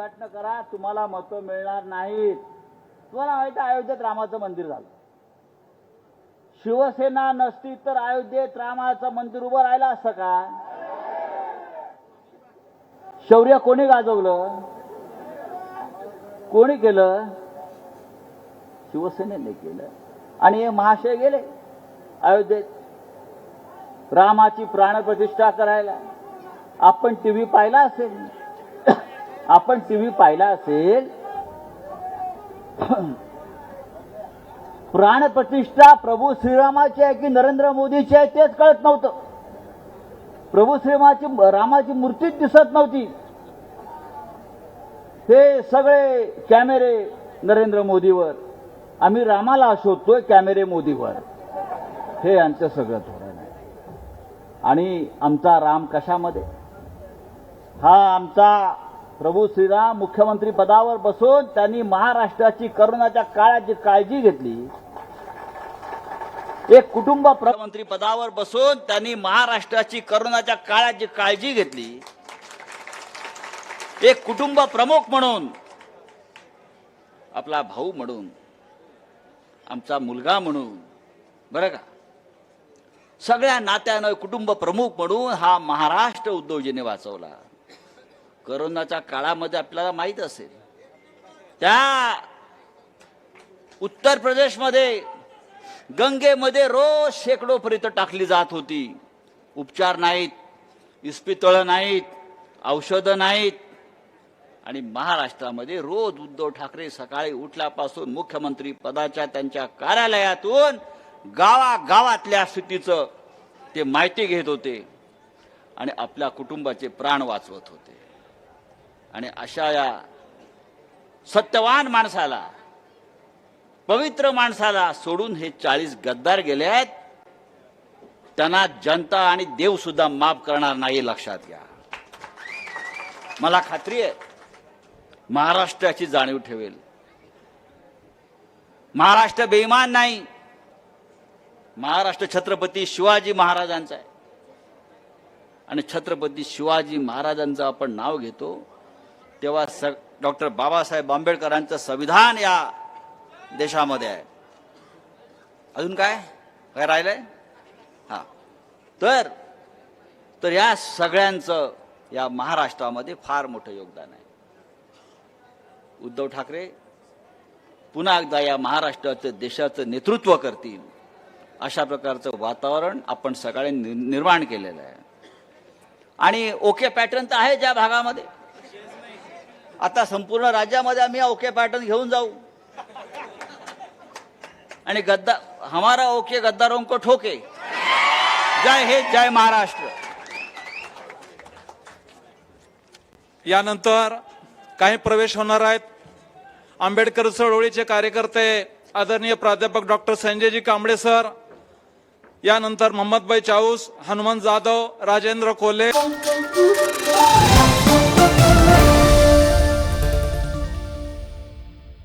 उद्घाटन करा तुम्हाला मतं मिळणार नाहीत. तुम्हाला माहिती अयोध्येत रामाचं मंदिर झालं. शिवसेना नसती तर अयोध्येत रामाचं मंदिर उभं राहिलं असतं का? शौर्य कोणी गाजवलं? कोणी केलं? शिवसेनेने केलं. आणि हे महाशय गेले अयोध्येत. रामाची प्राणप्रतिष्ठा करायला. आपण टीव्ही पाहिला असेल. आपण टीव्ही पाहिला असेल प्राणप्रतिष्ठा प्रभू श्रीरामाची आहे की नरेंद्र मोदीची आहे तेच कळत नव्हतं. प्रभू श्रीरामाची रामाची मूर्तीच दिसत नव्हती. हे सगळे कॅमेरे नरेंद्र मोदीवर. आम्ही रामाला शोधतोय कॅमेरे मोदीवर. हे यांचं सगळं धोरण आहे. आणि आमचा राम कशामध्ये? हा आमचा प्रभू श्रीराम मुख्यमंत्री पदावर बसून त्यांनी महाराष्ट्राची करोनाच्या काळाची काळजी घेतली. एक कुटुंब प्रधानमंत्री पदावर बसून त्यांनी महाराष्ट्राची करोनाच्या काळाची काळजी घेतली. एक कुटुंब प्रमुख म्हणून आपला भाऊ म्हणून आमचा मुलगा म्हणून बरं का? सगळ्या नात्यानं कुटुंब प्रमुख म्हणून हा महाराष्ट्र उद्योजीने वाचवला. करोनाच्या काळामध्ये आपल्याला माहीत असेल. त्या उत्तर प्रदेशमध्ये गंगेमध्ये रोज शेकडो पर्यंत टाकली जात होती. उपचार नाहीत इस्पितळं नाहीत औषधं नाहीत. आणि महाराष्ट्रामध्ये रोज उद्धव ठाकरे सकाळी उठल्यापासून मुख्यमंत्री पदाच्या त्यांच्या कार्यालयातून गावागावातल्या स्थितीचं ते माहिती घेत होते आणि आपल्या कुटुंबाचे प्राण वाचवत होते. आणि अशा या सत्यवान माणसाला पवित्र माणसाला सोडून हे चाळीस गद्दार गेले आहेत त्यांना जनता आणि देव सुद्धा माफ करणार नाही लक्षात घ्या. मला खात्री आहे महाराष्ट्राची जाणीव ठेवेल. महाराष्ट्र बेईमान नाही महाराष्ट्र छत्रपती शिवाजी महाराजांचा आहे. आणि छत्रपती शिवाजी महाराजांचं आपण नाव घेतो स डॉक्टर बाबासाहेब आंबेडकरांचं संविधान या देशामध्ये आहे. अजून काय? काय राहिलंय? हा. तर तर या सगळ्यांचं या महाराष्ट्रामध्ये फार मोठं योगदान आहे. उद्धव ठाकरे पुन्हा एकदा या महाराष्ट्राचं देशाचं नेतृत्व करतील. अशा प्रकारचं वातावरण आपण सगळ्यांनी नि- निर्माण केलेलं आहे. आणि ओके पॅटर्न तर आहे ज्या भागामध्ये. आता संपूर्ण राज्यामध्ये आम्ही ओके पॅटर्न घेऊन जाऊ. आणि गद्दा हमारा ओके गद्दारों को ठोके. जय हे जय महाराष्ट्र. यानंतर काही प्रवेश होणार आहेत. आंबेडकर चळवळीचे कार्यकर्ते आदरणीय प्राध्यापक डॉक्टर संजयजी कांबळे सर यानंतर मोहम्मदभाई चाऊस हनुमान जाधव राजेंद्र कोले